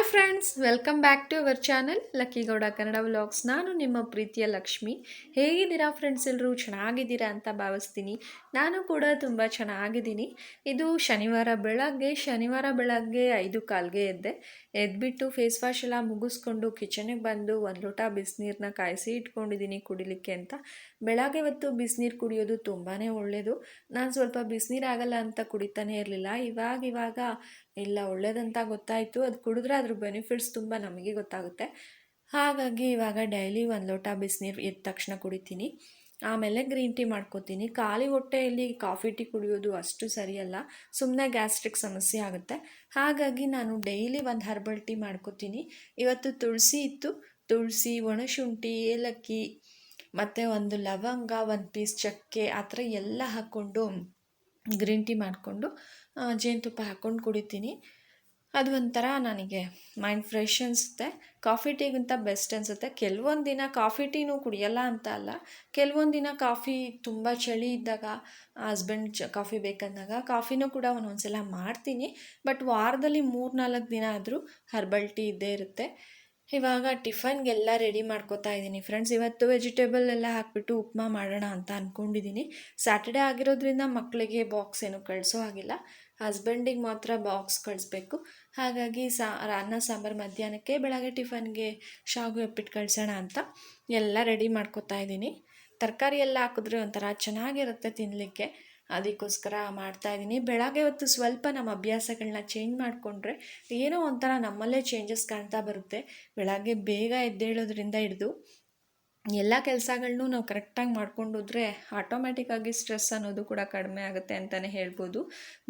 Hi friends, welcome back to our channel Lucky Gowda Kannada vlogs. ನಾನು ನಿಮ್ಮ ಪ್ರೀತಿಯ ಲಕ್ಷ್ಮಿ. ಹೇಗಿದ್ದೀರಾ ಫ್ರೆಂಡ್ಸ್ ಎಲ್ಲರೂ? ಚೆನ್ನಾಗಿದ್ದೀರಾ ಅಂತ ಭಾವಿಸ್ತೀನಿ. ನಾನು ಕೂಡ ತುಂಬ ಚೆನ್ನಾಗಿದ್ದೀನಿ. ಇದು ಶನಿವಾರ ಬೆಳಗ್ಗೆ ಶನಿವಾರ ಬೆಳಗ್ಗೆ ಐದು ಕಾಲ್ಗೆ ಎದ್ದೆ. ಎದ್ಬಿಟ್ಟು ಫೇಸ್ ವಾಶ್ ಎಲ್ಲ ಮುಗಿಸ್ಕೊಂಡು ಕಿಚನಿಗೆ ಬಂದು ಒಂದು ಲೋಟ ಬಿಸಿನೀರನ್ನ ಕಾಯಿಸಿ ಇಟ್ಕೊಂಡಿದ್ದೀನಿ ಕುಡಿಲಿಕ್ಕೆ ಅಂತ. ಬೆಳಗ್ಗೆ ಹೊತ್ತು ಬಿಸಿನೀರು ಕುಡಿಯೋದು ತುಂಬಾ ಒಳ್ಳೆಯದು ನಾನು ಸ್ವಲ್ಪ ಬಿಸಿನೀರು ಆಗಲ್ಲ ಅಂತ ಕುಡಿತಾನೆ ಇರಲಿಲ್ಲ. ಇವಾಗ ಇವಾಗ ಇಲ್ಲ, ಒಳ್ಳೇದಂತ ಗೊತ್ತಾಯಿತು. ಅದು ಕುಡಿದ್ರೆ ಅದ್ರ ಬೆನಿಫಿಟ್ಸ್ ತುಂಬ ನಮಗೆ ಗೊತ್ತಾಗುತ್ತೆ. ಹಾಗಾಗಿ ಇವಾಗ ಡೈಲಿ ಒಂದು ಲೋಟ ಬಿಸಿನೀರು ಎದ್ದ ತಕ್ಷಣ ಕುಡಿತೀನಿ. ಆಮೇಲೆ ಗ್ರೀನ್ ಟೀ ಮಾಡ್ಕೋತೀನಿ. ಖಾಲಿ ಹೊಟ್ಟೆಯಲ್ಲಿ ಕಾಫಿ ಟೀ ಕುಡಿಯೋದು ಅಷ್ಟು ಸರಿಯಲ್ಲ. ಸುಮ್ಮನೆ ಗ್ಯಾಸ್ಟ್ರಿಕ್ ಸಮಸ್ಯೆ ಆಗುತ್ತೆ. ಹಾಗಾಗಿ ನಾನು ಡೈಲಿ ಒಂದು ಹರ್ಬಲ್ ಟೀ ಮಾಡ್ಕೋತೀನಿ. ಇವತ್ತು ತುಳಸಿ ಇತ್ತು. ತುಳಸಿ, ಒಣಶುಂಠಿ, ಏಲಕ್ಕಿ, ಮತ್ತು ಒಂದು ಲವಂಗ, ಒಂದು ಪೀಸ್ ಚಕ್ಕೆ, ಆ ಥರ ಎಲ್ಲ ಹಾಕ್ಕೊಂಡು ಗ್ರೀನ್ ಟೀ ಮಾಡಿಕೊಂಡು ಜೇನುತುಪ್ಪ ಹಾಕ್ಕೊಂಡು ಕುಡಿತೀನಿ. ಅದು ಒಂಥರ ನನಗೆ ಮೈಂಡ್ ಫ್ರೆಶ್ ಅನಿಸುತ್ತೆ. ಕಾಫಿ ಟೀಗಿಂತ ಬೆಸ್ಟ್ ಅನಿಸುತ್ತೆ. ಕೆಲವೊಂದು ದಿನ ಕಾಫಿ ಟೀನೂ ಕುಡಿಯಲ್ಲ ಅಂತ ಅಲ್ಲ. ಕೆಲವೊಂದು ದಿನ ಕಾಫಿ ತುಂಬ ಚಳಿ ಇದ್ದಾಗ, ಹಸ್ಬೆಂಡ್ ಚ, ಕಾಫಿ ಬೇಕಂದಾಗ ಕಾಫಿನೂ ಕೂಡ ಒಂದೊಂದು ಸಲ ಮಾಡ್ತೀನಿ. ಬಟ್ ವಾರದಲ್ಲಿ ಮೂರು ನಾಲ್ಕು ದಿನ ಆದರೂ ಹರ್ಬಲ್ ಟೀ ಇದ್ದೇ ಇರುತ್ತೆ. ಇವಾಗ ಟಿಫನ್ಗೆಲ್ಲ ರೆಡಿ ಮಾಡ್ಕೋತಾ ಇದ್ದೀನಿ. ಫ್ರೆಂಡ್ಸ್, ಇವತ್ತು ವೆಜಿಟೇಬಲ್ ಎಲ್ಲ ಹಾಕ್ಬಿಟ್ಟು ಉಪ್ಮಾ ಮಾಡೋಣ ಅಂತ ಅಂದ್ಕೊಂಡಿದ್ದೀನಿ ಸ್ಯಾಟರ್ಡೇ ಆಗಿರೋದ್ರಿಂದ ಮಕ್ಕಳಿಗೆ ಬಾಕ್ಸ್ ಏನು ಕಳಿಸೋ ಆಗಿಲ್ಲ ಹಸ್ಬೆಂಡಿಗೆ ಮಾತ್ರ ಬಾಕ್ಸ್ ಕಳಿಸ್ಬೇಕು. ಹಾಗಾಗಿ ಸಾ, ಅನ್ನ, ಸಾಂಬಾರು ಮಧ್ಯಾಹ್ನಕ್ಕೆ ಬೆಳಗ್ಗೆ ಟಿಫನ್ಗೆ ಶಾವಿಗೆ ಉಪ್ಪಿಟ್ಟು ಕಳಿಸೋಣ ಅಂತ ಎಲ್ಲ ರೆಡಿ ಮಾಡ್ಕೋತಾ ಇದ್ದೀನಿ. ತರಕಾರಿ ಎಲ್ಲ ಹಾಕಿದ್ರೆ ಒಂಥರ ಚೆನ್ನಾಗಿರುತ್ತೆ ತಿನ್ನಲಿಕ್ಕೆ ಅದಕ್ಕೋಸ್ಕರ ಮಾಡ್ತಾಯಿದ್ದೀನಿ ಬೆಳಗ್ಗೆ ಹೊತ್ತು ಸ್ವಲ್ಪ ನಮ್ಮ ಅಭ್ಯಾಸಗಳನ್ನ ಚೇಂಜ್ ಮಾಡಿಕೊಂಡ್ರೆ ಏನೋ ಒಂಥರ ನಮ್ಮಲ್ಲೇ ಚೇಂಜಸ್ ಕಾಣ್ತಾ ಬರುತ್ತೆ. ಬೆಳಗ್ಗೆ ಬೇಗ ಎದ್ದೇಳೋದ್ರಿಂದ ಹಿಡಿದು ಎಲ್ಲ ಕೆಲಸಗಳನ್ನೂ ನಾವು ಕರೆಕ್ಟಾಗಿ ಮಾಡ್ಕೊಂಡೋದ್ರೆ ಆಟೋಮ್ಯಾಟಿಕ್ ಆಟೋಮ್ಯಾಟಿಕ್ಕಾಗಿ ಸ್ಟ್ರೆಸ್ ಅನ್ನೋದು ಕೂಡ ಕಡಿಮೆ ಆಗುತ್ತೆ ಅಂತಲೇ ಹೇಳ್ಬೋದು.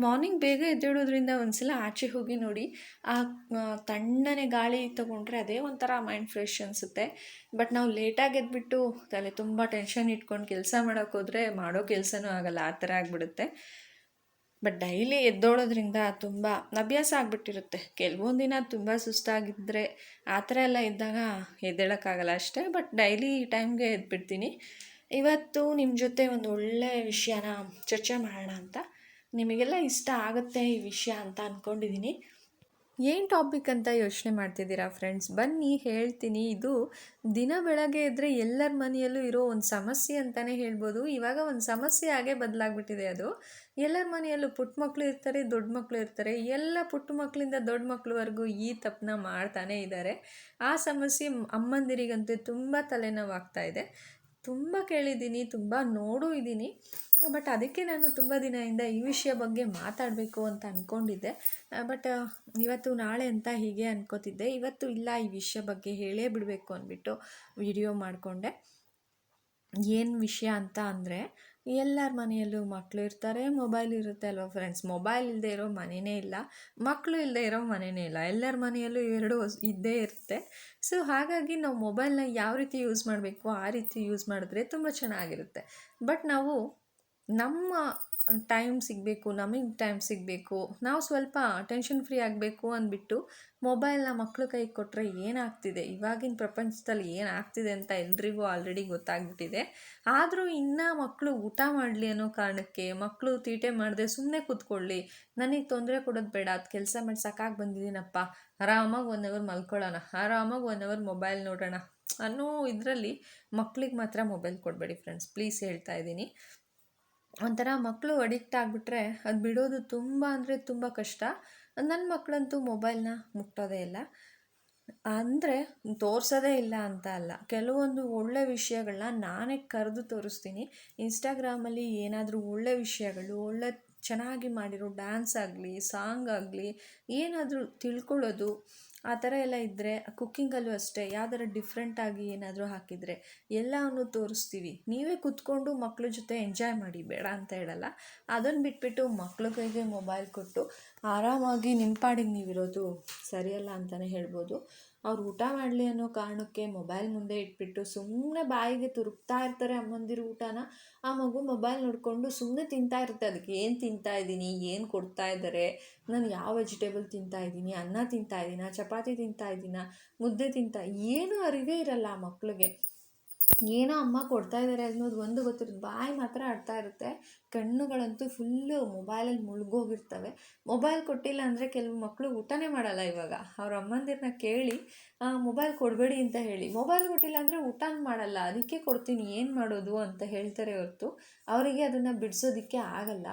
ಮಾರ್ನಿಂಗ್ ಬೇಗ ಎದ್ದೇಳೋದ್ರಿಂದ ಒಂದು ಸಲ ಆಚೆ ಹೋಗಿ ನೋಡಿ, ಆ ತಣ್ಣನೆ ಗಾಳಿ ತೊಗೊಂಡ್ರೆ ಅದೇ ಒಂಥರ ಮೈಂಡ್ ಫ್ರೆಶ್ ಅನಿಸುತ್ತೆ. ಬಟ್ ನಾವು ಲೇಟಾಗಿ ಎದ್ಬಿಟ್ಟು ತಲೆ ತುಂಬ ಟೆನ್ಷನ್ ಇಟ್ಕೊಂಡು ಕೆಲಸ ಮಾಡೋಕ್ಕೋದ್ರೆ ಮಾಡೋ ಕೆಲಸನೂ ಆಗಲ್ಲ, ಆ ಥರ ಆಗಿಬಿಡುತ್ತೆ. ಬಟ್ ಡೈಲಿ ಎದ್ದೋಳೋದ್ರಿಂದ ತುಂಬ ಅಭ್ಯಾಸ ಆಗಿಬಿಟ್ಟಿರುತ್ತೆ. ಕೆಲವೊಂದು ದಿನ ತುಂಬ ಸುಸ್ತಾಗಿದ್ದರೆ ಆ ಥರ ಎಲ್ಲ ಇದ್ದಾಗ ಎದ್ದೇಳೋಕ್ಕಾಗಲ್ಲ ಅಷ್ಟೇ ಬಟ್ ಡೈಲಿ ಈ ಟೈಮ್ಗೆ ಎದ್ಬಿಡ್ತೀನಿ. ಇವತ್ತು ನಿಮ್ಮ ಜೊತೆ ಒಂದು ಒಳ್ಳೆಯ ವಿಷಯನ ಚರ್ಚೆ ಮಾಡೋಣ ಅಂತ. ನಿಮಗೆಲ್ಲ ಇಷ್ಟ ಆಗುತ್ತೆ ಈ ವಿಷಯ ಅಂತ ಅಂದ್ಕೊಂಡಿದ್ದೀನಿ ಏನು ಟಾಪಿಕ್ ಅಂತ ಯೋಚನೆ ಮಾಡ್ತಿದ್ದೀರಾ ಫ್ರೆಂಡ್ಸ್ ಬನ್ನಿ, ಹೇಳ್ತೀನಿ. ಇದು ದಿನ ಬೆಳಗ್ಗೆ ಇದ್ದರೆ ಎಲ್ಲರ ಮನೆಯಲ್ಲೂ ಇರೋ ಒಂದು ಸಮಸ್ಯೆ ಅಂತಲೇ ಹೇಳ್ಬೋದು. ಇವಾಗ ಒಂದು ಸಮಸ್ಯೆ ಆಗೇ ಬದಲಾಗ್ಬಿಟ್ಟಿದೆ ಅದು. ಎಲ್ಲರ ಮನೆಯಲ್ಲೂ ಪುಟ್ಟ ಮಕ್ಕಳು ಇರ್ತಾರೆ, ದೊಡ್ಡ ಮಕ್ಕಳು ಇರ್ತಾರೆ. ಎಲ್ಲ ಪುಟ್ಟ ಮಕ್ಕಳಿಂದ ದೊಡ್ಡ ಮಕ್ಕಳವರೆಗೂ ಈ ತಪ್ಪನ್ನ ಮಾಡ್ತಾನೇ ಇದ್ದಾರೆ. ಆ ಸಮಸ್ಯೆ ಅಮ್ಮಂದಿರಿಗಂತೂ ತುಂಬ ತಲೆನೋವಾಗ್ತಾ ಇದೆ. ತುಂಬ ಕೇಳಿದ್ದೀನಿ, ತುಂಬ ನೋಡೂ ಇದ್ದೀನಿ. ಬಟ್ ಅದಕ್ಕೆ ನಾನು ತುಂಬ ದಿನದಿಂದ ಈ ವಿಷಯ ಬಗ್ಗೆ ಮಾತಾಡಬೇಕು ಅಂತ ಅಂದ್ಕೊಂಡಿದ್ದೆ ಬಟ್ ಇವತ್ತು ನಾಳೆ ಅಂತ ಹೀಗೆ ಅನ್ಕೋತಿದ್ದೆ. ಇವತ್ತು ಇಲ್ಲ ಈ ವಿಷಯ ಬಗ್ಗೆ ಹೇಳೇ ಬಿಡಬೇಕು ಅಂದ್ಬಿಟ್ಟು ವಿಡಿಯೋ ಮಾಡಿಕೊಂಡೆ. ಏನು ವಿಷಯ ಅಂತ ಅಂದರೆ ಎಲ್ಲರ ಮನೆಯಲ್ಲೂ ಮಕ್ಕಳು ಇರ್ತಾರೆ ಮೊಬೈಲ್ ಇರುತ್ತೆ ಅಲ್ವಾ ಫ್ರೆಂಡ್ಸ್ ಮೊಬೈಲ್ ಇಲ್ಲದೆ ಇರೋ ಮನೆಯೇ ಇಲ್ಲ. ಮಕ್ಕಳು ಇಲ್ಲದೆ ಇರೋ ಮನೆಯೇ ಇಲ್ಲ. ಎಲ್ಲರ ಮನೆಯಲ್ಲೂ ಎರಡು ಇದ್ದೇ ಇರುತ್ತೆ. ಸೊ ಹಾಗಾಗಿ ನಾವು ಮೊಬೈಲ್ನ ಯಾವ ರೀತಿ ಯೂಸ್ ಮಾಡಬೇಕು, ಆ ರೀತಿ ಯೂಸ್ ಮಾಡಿದ್ರೆ ತುಂಬ ಚೆನ್ನಾಗಿರುತ್ತೆ. ಬಟ್ ನಾವು ನಮ್ಮ ಟೈಮ್ ಸಿಗಬೇಕು, ನಮಗೆ ಟೈಮ್ ಸಿಗಬೇಕು, ನಾವು ಸ್ವಲ್ಪ ಟೆನ್ಷನ್ ಫ್ರೀ ಆಗಬೇಕು ಅಂದ್ಬಿಟ್ಟು ಮೊಬೈಲ್ನ ಮಕ್ಕಳು ಕೈಗೆ ಕೊಟ್ಟರೆ ಏನಾಗ್ತಿದೆ? ಇವಾಗಿನ ಪ್ರಪಂಚದಲ್ಲಿ ಏನಾಗ್ತಿದೆ ಅಂತ ಎಲ್ರಿಗೂ ಆಲ್ರೆಡಿ ಗೊತ್ತಾಗ್ಬಿಟ್ಟಿದೆ. ಆದರೂ ಇನ್ನೂ ಮಕ್ಕಳು ಊಟ ಮಾಡಲಿ ಅನ್ನೋ ಕಾರಣಕ್ಕೆ ಮಕ್ಕಳು ತೀಟೆ ಮಾಡದೆ ಸುಮ್ಮನೆ ಕೂತ್ಕೊಳ್ಳಿ, ನನಗೆ ತೊಂದರೆ ಕೊಡೋದು ಬೇಡ, ಅದು ಕೆಲಸ ಮಾಡಿ, ಸಾಕಾಗಿ ಬಂದಿದ್ದೀನಪ್ಪ ಆರಾಮಾಗಿ ಒನ್ ಅವರ್ ಮಲ್ಕೊಳ್ಳೋಣ, ಆರಾಮಾಗಿ ಒನ್ ಅವರ್ ಮೊಬೈಲ್ ನೋಡೋಣ. ಅನ್ನೋ ಇದರಲ್ಲಿ ಮಕ್ಕಳಿಗೆ ಮಾತ್ರ ಮೊಬೈಲ್ ಕೊಡಬೇಡಿ ಫ್ರೆಂಡ್ಸ್ ಪ್ಲೀಸ್ ಹೇಳ್ತಾ ಇದ್ದೀನಿ. ಒಂಥರ ಮಕ್ಕಳು ಅಡಿಕ್ಟ್ ಆಗಿಬಿಟ್ರೆ ಅದು ಬಿಡೋದು ತುಂಬ ಅಂದರೆ ತುಂಬ ಕಷ್ಟ. ನನ್ನ ಮಕ್ಕಳಂತೂ ಮೊಬೈಲ್ನ ಮುಟ್ಟೋದೇ ಇಲ್ಲ. ಅಂದರೆ ತೋರಿಸೋದೇ ಇಲ್ಲ ಅಂತ ಅಲ್ಲ. ಕೆಲವೊಂದು ಒಳ್ಳೆ ವಿಷಯಗಳನ್ನ ನಾನೇ ಕರೆದು ತೋರಿಸ್ತೀನಿ. ಇನ್ಸ್ಟಾಗ್ರಾಮಲ್ಲಿ ಏನಾದರೂ ಒಳ್ಳೆ ವಿಷಯಗಳು, ಒಳ್ಳೆ ಚೆನ್ನಾಗಿ ಮಾಡಿರೋ ಡ್ಯಾನ್ಸ್ ಆಗಲಿ ಸಾಂಗ್ ಆಗಲಿ, ಏನಾದರೂ ತಿಳ್ಕೊಳ್ಳೋದು, ಆ ಥರ ಎಲ್ಲ ಇದ್ದರೆ ಕುಕ್ಕಿಂಗಲ್ಲೂ ಅಷ್ಟೇ ಯಾವ್ದಾರ ಡಿಫ್ರೆಂಟಾಗಿ ಏನಾದರೂ ಹಾಕಿದರೆ ಎಲ್ಲವನ್ನು ತೋರಿಸ್ತೀವಿ. ನೀವೇ ಕೂತ್ಕೊಂಡು ಮಕ್ಳ ಜೊತೆ ಎಂಜಾಯ್ ಮಾಡಿ, ಬೇಡ ಅಂತ ಹೇಳಲ್ಲ. ಅದನ್ನು ಬಿಟ್ಬಿಟ್ಟು ಮಕ್ಕಳ ಕೈಗೆ ಮೊಬೈಲ್ ಕೊಟ್ಟು ಆರಾಮಾಗಿ ನಿಮ್ಮ ನೀವಿರೋದು ಸರಿಯಲ್ಲ ಅಂತಲೇ ಹೇಳ್ಬೋದು. ಅವ್ರು ಊಟ ಮಾಡಲಿ ಅನ್ನೋ ಕಾರಣಕ್ಕೆ ಮೊಬೈಲ್ ಮುಂದೆ ಇಟ್ಬಿಟ್ಟು ಸುಮ್ಮನೆ ಬಾಯಿಗೆ ತುರುಕ್ತಾ ಇರ್ತಾರೆ ಅಮ್ಮಂದಿರು ಊಟನ, ಆ ಮಗು ಮೊಬೈಲ್ ನೋಡಿಕೊಂಡು ಸುಮ್ಮನೆ ತಿಂತಾ ಇರುತ್ತೆ. ಅದಕ್ಕೆ ಏನು ತಿಂತಾ ಇದ್ದೀನಿ? ಏನು ಕೊಡ್ತಾ ಇದ್ದಾರೆ? ನಾನು ಯಾವ ವೆಜಿಟೇಬಲ್ ತಿಂತಾ ಇದ್ದೀನಿ? ಅನ್ನ ತಿಂತಾ ಇದ್ದೀನ? ಚಪಾತಿ ತಿಂತಾ ಇದ್ದೀನಾ? ಮುದ್ದೆ ತಿಂತಾ? ಏನೂ ಅರಿವೇ ಇರಲ್ಲ ಆ ಮಕ್ಕಳಿಗೆ ಏನೋ ಅಮ್ಮ ಕೊಡ್ತಾ ಇದ್ದಾರೆ ಅನ್ನೋದು ಒಂದು ಗೊತ್ತಿರುತ್ತೆ. ಬಾಯಿ ಮಾತ್ರ ಆಡ್ತಾ ಇರುತ್ತೆ. ಕಣ್ಣುಗಳಂತೂ ಫುಲ್ಲು ಮೊಬೈಲಲ್ಲಿ ಮುಳುಗೋಗಿರ್ತವೆ. ಮೊಬೈಲ್ ಕೊಟ್ಟಿಲ್ಲ ಅಂದರೆ ಕೆಲವು ಮಕ್ಕಳು ಊಟನೇ ಮಾಡಲ್ಲ ಇವಾಗ. ಅವ್ರ ಅಮ್ಮಂದಿರನ್ನ ಕೇಳಿ ಮೊಬೈಲ್ ಕೊಡಬೇಡಿ ಅಂತ ಹೇಳಿ. ಮೊಬೈಲ್ ಕೊಟ್ಟಿಲ್ಲ ಅಂದರೆ ಊಟ ಮಾಡಲ್ಲ. ಅದಕ್ಕೆ ಕೊಡ್ತೀನಿ. ಏನು ಮಾಡೋದು? ಅಂತ ಹೇಳ್ತಾರೆ ಹೊರತು ಅವರಿಗೆ ಅದನ್ನು ಬಿಡಿಸೋದಕ್ಕೆ ಆಗಲ್ಲ.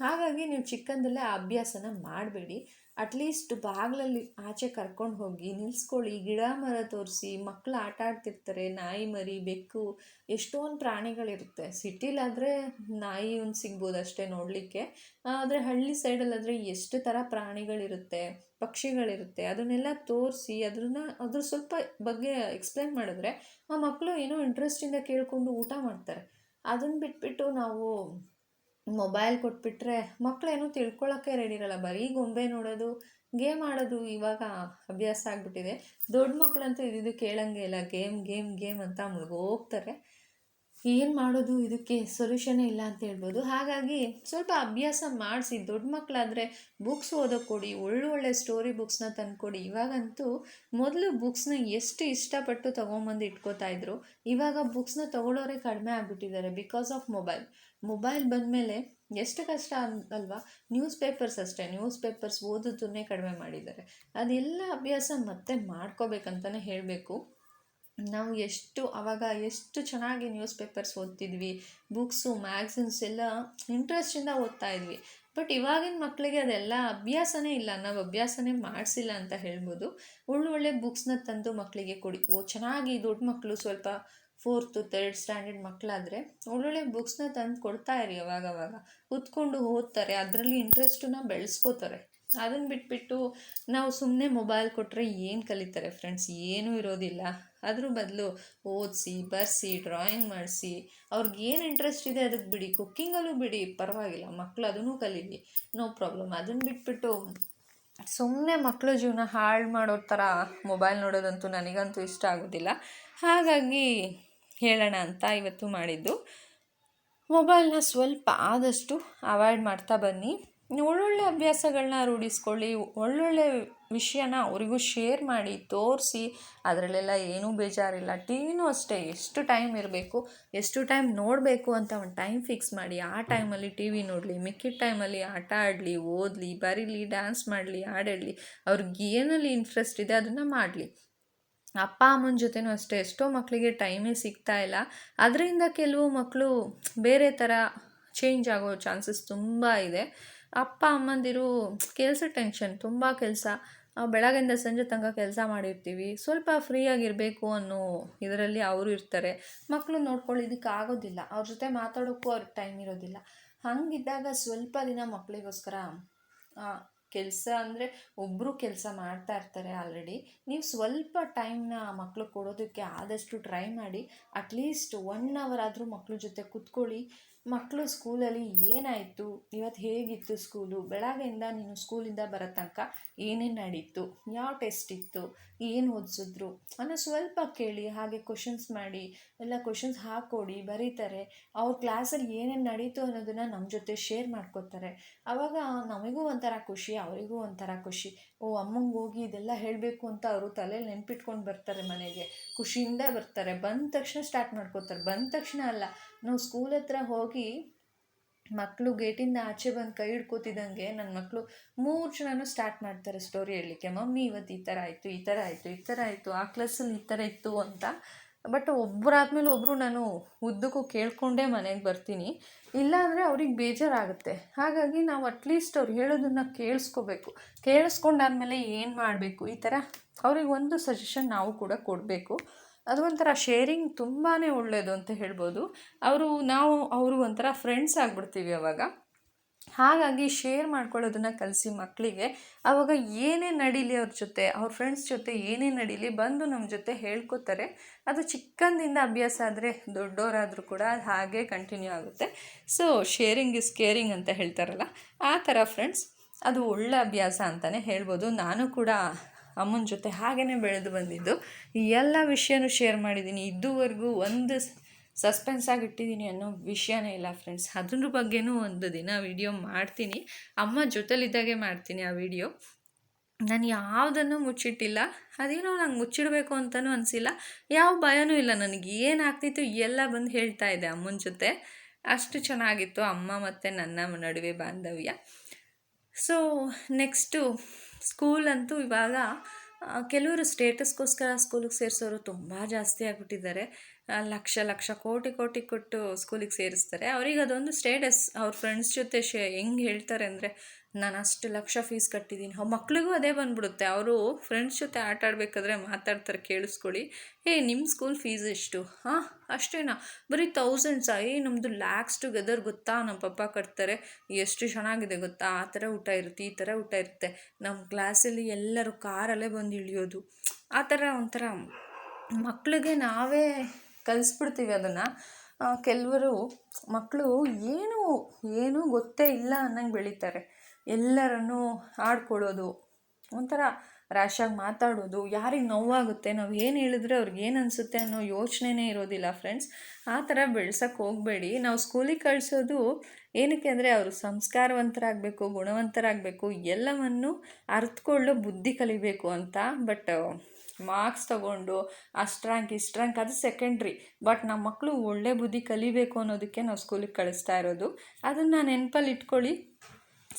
ಹಾಗಾಗಿ ನೀವು ಚಿಕ್ಕಂದಲ್ಲೇ ಆ ಅಭ್ಯಾಸನ ಮಾಡಬೇಡಿ. ಅಟ್ಲೀಸ್ಟ್ ಬಾಗಿಲಲ್ಲಿ ಆಚೆ ಕರ್ಕೊಂಡು ಹೋಗಿ ನಿಲ್ಲಿಸ್ಕೊಳ್ಳಿ ಗಿಡ ಮರ ತೋರಿಸಿ ಮಕ್ಕಳು ಆಟ ಆಡ್ತಿರ್ತಾರೆ, ನಾಯಿ ಮರಿ, ಬೆಕ್ಕು, ಎಷ್ಟೊಂದು ಪ್ರಾಣಿಗಳಿರುತ್ತೆ. ಸಿಟಿಲಾದರೆ ನಾಯಿ ಒಂದು ಸಿಗ್ಬೋದು ಅಷ್ಟೇ ನೋಡಲಿಕ್ಕೆ. ಆದರೆ ಹಳ್ಳಿ ಸೈಡಲ್ಲಾದರೆ ಎಷ್ಟು ಥರ ಪ್ರಾಣಿಗಳಿರುತ್ತೆ, ಪಕ್ಷಿಗಳಿರುತ್ತೆ, ಅದನ್ನೆಲ್ಲ ತೋರಿಸಿ ಅದನ್ನ ಅದ್ರ ಸ್ವಲ್ಪ ಬಗ್ಗೆ ಎಕ್ಸ್ಪ್ಲೈನ್ ಮಾಡಿದ್ರೆ ಆ ಮಕ್ಕಳು ಏನೋ ಇಂಟ್ರೆಸ್ಟಿಂದ ಕೇಳಿಕೊಂಡು ಊಟ ಮಾಡ್ತಾರೆ. ಅದನ್ನು ಬಿಟ್ಬಿಟ್ಟು ನಾವು ಮೊಬೈಲ್ ಕೊಟ್ಬಿಟ್ರೆ ಮಕ್ಕಳೇನು ತಿಳ್ಕೊಳ್ಳೋಕ್ಕೆ ರೆಡಿ ಇರಲ್ಲ. ಬರೀ ಗೊಂಬೆ ನೋಡೋದು ಗೇಮ್ ಆಡೋದು ಇವಾಗ ಅಭ್ಯಾಸ ಆಗಿಬಿಟ್ಟಿದೆ. ದೊಡ್ಡ ಮಕ್ಕಳಂತೂ ಇದಿದು ಕೇಳಂಗೆ ಇಲ್ಲ. ಗೇಮ್ ಗೇಮ್ ಗೇಮ್ ಅಂತ ಮುಳುಗೋಗ್ತಾರೆ ಏನು ಮಾಡೋದು? ಇದಕ್ಕೆ ಸೊಲ್ಯೂಷನೇ ಇಲ್ಲ ಅಂತ ಹೇಳ್ಬೋದು. ಹಾಗಾಗಿ ಸ್ವಲ್ಪ ಅಭ್ಯಾಸ ಮಾಡಿಸಿ. ದೊಡ್ಡ ಮಕ್ಕಳಾದರೆ ಬುಕ್ಸ್ ಓದೋಕೆ ಕೊಡಿ ಒಳ್ಳೊಳ್ಳೆ ಸ್ಟೋರಿ ಬುಕ್ಸ್ನ ತಂದುಕೊಡಿ. ಇವಾಗಂತೂ ಮೊದಲು ಬುಕ್ಸ್ನ ಎಷ್ಟು ಇಷ್ಟಪಟ್ಟು ತೊಗೊಂಬಂದು ಇಟ್ಕೋತಾ ಇದ್ರು, ಇವಾಗ ಬುಕ್ಸ್ನ ತೊಗೊಳೋರೇ ಕಡಿಮೆ ಆಗಿಬಿಟ್ಟಿದ್ದಾರೆ ಬಿಕಾಸ್ ಆಫ್ ಮೊಬೈಲ್ ಮೊಬೈಲ್ ಬಂದಮೇಲೆ ಎಷ್ಟು ಕಷ್ಟ ಅಲ್ವಾ? ನ್ಯೂಸ್ ಪೇಪರ್ಸ್ ಅಷ್ಟೇ. ನ್ಯೂಸ್ ಪೇಪರ್ಸ್ ಓದೋದನ್ನೇ ಕಡಿಮೆ ಮಾಡಿದ್ದಾರೆ. ಅದೆಲ್ಲ ಅಭ್ಯಾಸ ಮತ್ತೆ ಮಾಡ್ಕೋಬೇಕಂತಲೇ ಹೇಳಬೇಕು. ನಾವು ಎಷ್ಟು ಆವಾಗ ಎಷ್ಟು ಚೆನ್ನಾಗಿ ನ್ಯೂಸ್ ಪೇಪರ್ಸ್ ಓದ್ತಿದ್ವಿ, ಬುಕ್ಸು, ಮ್ಯಾಗ್ಝಿನ್ಸ್ ಎಲ್ಲ ಇಂಟ್ರೆಸ್ಟಿಂದ ಓದ್ತಾ ಇದ್ವಿ. ಬಟ್ ಇವಾಗಿನ ಮಕ್ಕಳಿಗೆ ಅದೆಲ್ಲ ಅಭ್ಯಾಸನೇ ಇಲ್ಲ. ನಾವು ಅಭ್ಯಾಸನೇ ಮಾಡಿಸಿಲ್ಲ ಅಂತ ಹೇಳ್ಬೋದು. ಒಳ್ಳೊಳ್ಳೆ ಬುಕ್ಸ್ನ ತಂದು ಮಕ್ಕಳಿಗೆ ಕೊಡಿ. ಓ, ಚೆನ್ನಾಗಿ ದೊಡ್ಡ ಮಕ್ಕಳು ಸ್ವಲ್ಪ ಫೋರ್ತು ತರ್ಡ್ ಸ್ಟ್ಯಾಂಡರ್ಡ್ ಮಕ್ಕಳಾದರೆ ಒಳ್ಳೊಳ್ಳೆ ಬುಕ್ಸ್ನ ತಂದು ಕೊಡ್ತಾ ಇರಿ ಅವಾಗವಾಗ. ಕೂತ್ಕೊಂಡು ಓದ್ತಾರೆ, ಅದರಲ್ಲಿ ಇಂಟ್ರೆಸ್ಟನ್ನ ಬೆಳೆಸ್ಕೋತಾರೆ. ಅದನ್ನು ಬಿಟ್ಬಿಟ್ಟು ನಾವು ಸುಮ್ಮನೆ ಮೊಬೈಲ್ ಕೊಟ್ಟರೆ ಏನು ಕಲಿತಾರೆ ಫ್ರೆಂಡ್ಸ್ ಏನೂ ಇರೋದಿಲ್ಲ. ಅದ್ರ ಬದಲು ಓದಿಸಿ, ಬರೆಸಿ ಡ್ರಾಯಿಂಗ್ ಮಾಡಿಸಿ. ಅವ್ರಿಗೆ ಏನು ಇಂಟ್ರೆಸ್ಟ್ ಇದೆ ಅದಕ್ಕೆ ಬಿಡಿ. ಕುಕ್ಕಿಂಗಲ್ಲೂ ಬಿಡಿ. ಪರವಾಗಿಲ್ಲ ಮಕ್ಕಳು ಅದನ್ನು ಕಲೀಲಿ. ನೋ ಪ್ರಾಬ್ಲಮ್ ಅದನ್ನು ಬಿಟ್ಬಿಟ್ಟು ಸುಮ್ಮನೆ ಮಕ್ಕಳ ಜೀವನ ಹಾಳು ಮಾಡೋ ಥರ ಮೊಬೈಲ್ ನೋಡೋದಂತೂ ನನಗಂತೂ ಇಷ್ಟ ಆಗೋದಿಲ್ಲ. ಹಾಗಾಗಿ ಹೇಳೋಣ ಅಂತ ಇವತ್ತು ಮಾಡಿದ್ದು. ಮೊಬೈಲ್ನ ಸ್ವಲ್ಪ ಆದಷ್ಟು ಅವಾಯ್ಡ್ ಮಾಡ್ತಾ ಬನ್ನಿ. ಒಳ್ಳೊಳ್ಳೆ ಅಭ್ಯಾಸಗಳನ್ನ ರೂಢಿಸ್ಕೊಳ್ಳಿ. ಒಳ್ಳೊಳ್ಳೆ ವಿಷಯನ ಅವರಿಗೂ ಶೇರ್ ಮಾಡಿ, ತೋರಿಸಿ. ಅದರಲ್ಲೆಲ್ಲ ಏನೂ ಬೇಜಾರಿಲ್ಲ. ಟಿ ವಿನೂ ಅಷ್ಟೇ. ಎಷ್ಟು ಟೈಮ್ ಇರಬೇಕು, ಎಷ್ಟು ಟೈಮ್ ನೋಡಬೇಕು ಅಂತ ಒಂದು ಟೈಮ್ ಫಿಕ್ಸ್ ಮಾಡಿ. ಆ ಟೈಮಲ್ಲಿ ಟಿ ವಿ ನೋಡಲಿ, ಮಿಕ್ಕಿದ ಟೈಮಲ್ಲಿ ಆಟ ಆಡಲಿ, ಓದಲಿ, ಬರೀಲಿ, ಡ್ಯಾನ್ಸ್ ಮಾಡಲಿ ಹಾಡಾಡಲಿ ಅವ್ರಿಗೆ ಏನಲ್ಲಿ ಇಂಟ್ರೆಸ್ಟ್ ಇದೆ, ಅದನ್ನು ಮಾಡಲಿ. ಅಪ್ಪ, ಅಮ್ಮನ ಜೊತೆಯೂ ಅಷ್ಟೇ, ಎಷ್ಟೋ ಮಕ್ಕಳಿಗೆ ಟೈಮೇ ಸಿಗ್ತಾ ಇಲ್ಲ. ಅದರಿಂದ ಕೆಲವು ಮಕ್ಕಳು ಬೇರೆ ಥರ ಚೇಂಜ್ ಆಗೋ ಚಾನ್ಸಸ್ ತುಂಬ ಇದೆ. ಅಪ್ಪ, ಅಮ್ಮಂದಿರು ಕೆಲಸ ಟೆನ್ಷನ್ ತುಂಬ ಕೆಲಸ. ಬೆಳಗ್ಗೆಯಿಂದ ಸಂಜೆ ತನಕ ಕೆಲಸ ಮಾಡಿರ್ತೀವಿ. ಸ್ವಲ್ಪ ಫ್ರೀಯಾಗಿರಬೇಕು ಅನ್ನೋ ಇದರಲ್ಲಿ ಅವರು ಇರ್ತಾರೆ. ಮಕ್ಕಳು ನೋಡ್ಕೊಳ್ಳೋದಕ್ಕೆ ಆಗೋದಿಲ್ಲ. ಅವ್ರ ಜೊತೆ ಮಾತಾಡೋಕ್ಕೂ ಅವ್ರಿಗೆ ಟೈಮ್ ಇರೋದಿಲ್ಲ. ಹಂಗಿದ್ದಾಗ ಸ್ವಲ್ಪ ದಿನ ಮಕ್ಕಳಿಗೋಸ್ಕರ ಕೆಲಸ ಅಂದರೆ ಒಬ್ಬರು ಕೆಲಸ ಮಾಡ್ತಾ ಇರ್ತಾರೆ ಆಲ್ರೆಡಿ ನೀವು ಸ್ವಲ್ಪ ಟೈಮ್ನ ಮಕ್ಳಿಗೆ ಕೊಡೋದಕ್ಕೆ ಆದಷ್ಟು ಟ್ರೈ ಮಾಡಿ ಅಟ್ಲೀಸ್ಟ್ ಒನ್ ಅವರ್ ಆದರೂ ಮಕ್ಕಳ ಜೊತೆ ಕೂತ್ಕೊಳ್ಳಿ. ಮಕ್ಕಳು ಸ್ಕೂಲಲ್ಲಿ ಏನಾಯಿತು? ಇವತ್ತು ಹೇಗಿತ್ತು ಸ್ಕೂಲು ಬೆಳಗ್ಗೆಯಿಂದ ನೀನು ಸ್ಕೂಲಿಂದ ಬರೋ ತನಕ ಏನೇನು ನಡೀತು? ಯಾವ ಟೆಸ್ಟ್ ಇತ್ತು? ಏನು ಓದಿಸಿದ್ರು? ಅನ್ನೋ ಸ್ವಲ್ಪ ಕೇಳಿ, ಹಾಗೆ ಕ್ವಶನ್ಸ್ ಮಾಡಿ, ಎಲ್ಲ ಕ್ವಶನ್ಸ್ ಹಾಕ್ಕೊಡಿ ಬರೀತಾರೆ. ಅವ್ರ ಕ್ಲಾಸಲ್ಲಿ ಏನೇನು ನಡೀತು ಅನ್ನೋದನ್ನು ನಮ್ಮ ಜೊತೆ ಶೇರ್ ಮಾಡ್ಕೋತಾರೆ. ಆವಾಗ ನಮಗೂ ಒಂಥರ ಖುಷಿ ಅವರಿಗೂ ಒಂಥರ ಖುಷಿ. ಓ, ಅಮ್ಮಂಗೆ ಹೋಗಿ ಇದೆಲ್ಲ ಹೇಳಬೇಕು ಅಂತ ಅವರು ತಲೆಯಲ್ಲಿ ನೆನ್ಪಿಟ್ಕೊಂಡು ಬರ್ತಾರೆ ಮನೆಗೆ. ಖುಷಿಯಿಂದ ಬರ್ತಾರೆ. ಬಂದ ತಕ್ಷಣ ಸ್ಟಾರ್ಟ್ ಮಾಡ್ಕೋತಾರೆ. ಬಂದ ತಕ್ಷಣ ಅಲ್ಲ. ನಾವು ಸ್ಕೂಲ್ ಹತ್ರ ಹೋಗಿ ಮಕ್ಕಳು ಗೇಟಿಂದ ಆಚೆ ಬಂದು ಕೈ ಹಿಡ್ಕೋತಿದ್ದಂಗೆ ನನ್ನ ಮಕ್ಕಳು ಮೂರು ಜನನೂ ಸ್ಟಾರ್ಟ್ ಮಾಡ್ತಾರೆ ಸ್ಟೋರಿ ಹೇಳಲಿಕ್ಕೆ. ಮಮ್ಮಿ ಇವತ್ತು ಈ ಥರ ಆಯಿತು, ಈ ಥರ ಆಯಿತು, ಈ ಥರ ಆಯಿತು, ಆ ಕ್ಲಾಸಲ್ಲಿ ಈ ಥರ ಇತ್ತು ಅಂತ ಬಟ್ ಒಬ್ಬರಾದ್ಮೇಲೆ ಒಬ್ಬರು ನಾನು ಉದ್ದಕ್ಕೂ ಕೇಳಿಕೊಂಡೇ ಮನೆಗೆ ಬರ್ತೀನಿ. ಇಲ್ಲಾಂದರೆ ಅವ್ರಿಗೆ ಬೇಜಾರಾಗುತ್ತೆ. ಹಾಗಾಗಿ ನಾವು ಅಟ್ಲೀಸ್ಟ್ ಅವ್ರು ಹೇಳೋದನ್ನು ಕೇಳಿಸ್ಕೋಬೇಕು. ಕೇಳಿಸ್ಕೊಂಡಾದ್ಮೇಲೆ ಏನು ಮಾಡಬೇಕು? ಈ ಥರ ಅವ್ರಿಗೆ ಒಂದು ಸಜೆಷನ್ ನಾವು ಕೂಡ ಕೊಡಬೇಕು. ಅದು ಒಂಥರ ಶೇರಿಂಗ್ ತುಂಬಾ ಒಳ್ಳೆಯದು ಅಂತ ಹೇಳ್ಬೋದು. ಅವರು ನಾವು, ಅವರು ಒಂಥರ ಫ್ರೆಂಡ್ಸ್ ಆಗಿಬಿಡ್ತೀವಿ ಅವಾಗ. ಹಾಗಾಗಿ ಶೇರ್ ಮಾಡ್ಕೊಳ್ಳೋದನ್ನು ಕಲಿಸಿ ಮಕ್ಕಳಿಗೆ ಆವಾಗ ಏನೇ ನಡೀಲಿ ಅವ್ರ ಜೊತೆ, ಅವ್ರ ಫ್ರೆಂಡ್ಸ್ ಜೊತೆ ಏನೇ ನಡೀಲಿ ಬಂದು ನಮ್ಮ ಜೊತೆ ಹೇಳ್ಕೊತಾರೆ. ಅದು ಚಿಕ್ಕಂದಿಂದ ಅಭ್ಯಾಸ ಆದರೆ ದೊಡ್ಡವರಾದರೂ ಕೂಡ ಅದು ಹಾಗೆ ಕಂಟಿನ್ಯೂ ಆಗುತ್ತೆ. ಸೊ ಶೇರಿಂಗ್ ಇಸ್ ಕೇರಿಂಗ್ ಅಂತ ಹೇಳ್ತಾರಲ್ಲ, ಆ ಥರ ಫ್ರೆಂಡ್ಸ್ ಅದು ಒಳ್ಳೆ ಅಭ್ಯಾಸ ಅಂತಲೇ ಹೇಳ್ಬೋದು. ನಾನು ಕೂಡ ಅಮ್ಮನ ಜೊತೆ ಹಾಗೇ ಬೆಳೆದು ಬಂದಿದ್ದು. ಎಲ್ಲ ವಿಷಯನೂ ಶೇರ್ ಮಾಡಿದ್ದೀನಿ. ಇದುವರೆಗೂ ಒಂದು ಸಸ್ಪೆನ್ಸ್ ಆಗಿಟ್ಟಿದ್ದೀನಿ ಅನ್ನೋ ವಿಷಯನೇ ಇಲ್ಲ ಫ್ರೆಂಡ್ಸ್ ಅದ್ರ ಬಗ್ಗೆನೂ ಒಂದು ದಿನ ವಿಡಿಯೋ ಮಾಡ್ತೀನಿ. ಅಮ್ಮ ಜೊತೆಲಿದ್ದಾಗೆ ಮಾಡ್ತೀನಿ ಆ ವಿಡಿಯೋ ನಾನು ಯಾವುದನ್ನು ಮುಚ್ಚಿಟ್ಟಿಲ್ಲ. ಅದೇನೋ ನಂಗೆ ಮುಚ್ಚಿಡಬೇಕು ಅಂತಲೂ ಅನಿಸಿಲ್ಲ. ಯಾವ ಭಯನೂ ಇಲ್ಲ ನನಗೆ. ಏನಾಗ್ತಿತ್ತು ಎಲ್ಲ ಬಂದು ಹೇಳ್ತಾ ಇದೆ ಅಮ್ಮನ ಜೊತೆ. ಅಷ್ಟು ಚೆನ್ನಾಗಿತ್ತು ಅಮ್ಮ ಮತ್ತು ನನ್ನ ನಡುವೆ ಬಾಂಧವ್ಯ. ಸೊ ನೆಕ್ಸ್ಟು ಸ್ಕೂಲ್ ಅಂತೂ ಇವಾಗ ಕೆಲವರು ಸ್ಟೇಟಸ್ಗೋಸ್ಕರ ಸ್ಕೂಲಿಗೆ ಸೇರಿಸೋರು ತುಂಬ ಜಾಸ್ತಿ ಆಗಿಬಿಟ್ಟಿದ್ದಾರೆ. ಲಕ್ಷ ಲಕ್ಷ, ಕೋಟಿ ಕೋಟಿ ಕೊಟ್ಟು ಸ್ಕೂಲಿಗೆ ಸೇರಿಸ್ತಾರೆ. ಅವ್ರಿಗೆ ಅದೊಂದು ಸ್ಟೇಟಸ್ ಅವ್ರ ಫ್ರೆಂಡ್ಸ್ ಜೊತೆ ಶೇ, ಹೆಂಗೆ ಹೇಳ್ತಾರೆ ಅಂದರೆ, ನಾನು ಅಷ್ಟು ಲಕ್ಷ ಫೀಸ್ ಕಟ್ಟಿದ್ದೀನಿ ಮಕ್ಳಿಗೂ ಅದೇ ಬಂದ್ಬಿಡುತ್ತೆ. ಅವರು ಫ್ರೆಂಡ್ಸ್ ಜೊತೆ ಆಟ ಆಡಬೇಕಾದ್ರೆ ಮಾತಾಡ್ತಾರೆ, ಕೇಳಿಸ್ಕೊಳ್ಳಿ. ಏ ನಿಮ್ಮ ಸ್ಕೂಲ್ ಫೀಸ್ ಎಷ್ಟು? ಹಾಂ, ಅಷ್ಟೇನಾ? ಬರೀ ತೌಸಂಡ್ಸಾ ಏ ನಮ್ಮದು ಲ್ಯಾಕ್ಸ್ ಟುಗೆದರ್ ಗೊತ್ತಾ? ನಮ್ಮ ಪಪ್ಪ ಕಟ್ತಾರೆ. ಎಷ್ಟು ಚೆನ್ನಾಗಿದೆ ಗೊತ್ತಾ? ಆ ಥರ ಊಟ ಇರುತ್ತೆ, ಈ ಥರ ಊಟ ಇರುತ್ತೆ. ನಮ್ಮ ಕ್ಲಾಸಲ್ಲಿ ಎಲ್ಲರೂ ಕಾರಲ್ಲೇ ಬಂದು ಇಳಿಯೋದು. ಆ ಥರ ಒಂಥರ ಮಕ್ಕಳಿಗೆ ನಾವೇ ಕಲಿಸ್ಬಿಡ್ತೀವಿ ಅದನ್ನು. ಕೆಲವರು ಮಕ್ಕಳು ಏನು ಏನೂ ಗೊತ್ತೇ ಇಲ್ಲ ಅನ್ನಂಗೆ ಬೆಳೀತಾರೆ. ಎಲ್ಲರನ್ನೂ ಆಡ್ಕೊಳ್ಳೋದು ಒಂಥರ ರ್ಯಾಶಾಗಿ ಮಾತಾಡೋದು, ಯಾರಿಗೆ ನೋವಾಗುತ್ತೆ, ನಾವು ಏನು ಹೇಳಿದ್ರೆ ಅವ್ರಿಗೆ ಏನು ಅನಿಸುತ್ತೆ ಅನ್ನೋ ಯೋಚನೆನೇ ಇರೋದಿಲ್ಲ ಫ್ರೆಂಡ್ಸ್ ಆ ಥರ ಬೆಳ್ಸೋಕ್ಕೆ ಹೋಗಬೇಡಿ. ನಾವು ಸ್ಕೂಲಿಗೆ ಕಳಿಸೋದು ಏನಕ್ಕೆ ಅಂದರೆ ಅವರು ಸಂಸ್ಕಾರವಂತರಾಗಬೇಕು, ಗುಣವಂತರಾಗಬೇಕು, ಎಲ್ಲವನ್ನು ಅರ್ಥಕೊಳ್ಳೋ ಬುದ್ಧಿ ಕಲಿಬೇಕು ಅಂತ. ಬಟ್ ಮಾರ್ಕ್ಸ್ ತಗೊಂಡು ಅಷ್ಟು ರ್ಯಾಂಕ್ ಇಷ್ಟು ರ್ಯಾಂಕ್ ಅದು ಸೆಕೆಂಡ್ರಿ ಬಟ್ ನಮ್ಮ ಮಕ್ಕಳು ಒಳ್ಳೆ ಬುದ್ಧಿ ಕಲಿಬೇಕು ಅನ್ನೋದಕ್ಕೆ ನಾವು ಸ್ಕೂಲಿಗೆ ಕಳಿಸ್ತಾ ಇರೋದು. ಅದನ್ನು ನೆನಪಲ್ಲಿ ಇಟ್ಕೊಳ್ಳಿ.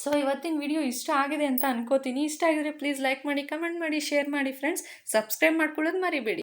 ಸೊ ಇವತ್ತಿನ ವಿಡಿಯೋ ಇಷ್ಟ ಆಗಿದೆ ಅಂತ ಅನ್ಕೋತೀನಿ. ಇಷ್ಟ ಆಗಿದ್ರೆ ಪ್ಲೀಸ್ ಲೈಕ್ ಮಾಡಿ ಕಮೆಂಟ್ ಮಾಡಿ ಶೇರ್ ಮಾಡಿ ಫ್ರೆಂಡ್ಸ್ ಸಬ್ಸ್ಕ್ರೈಬ್ ಮಾಡ್ಕೊಳ್ಳೋದು ಮರಿಬೇಡಿ.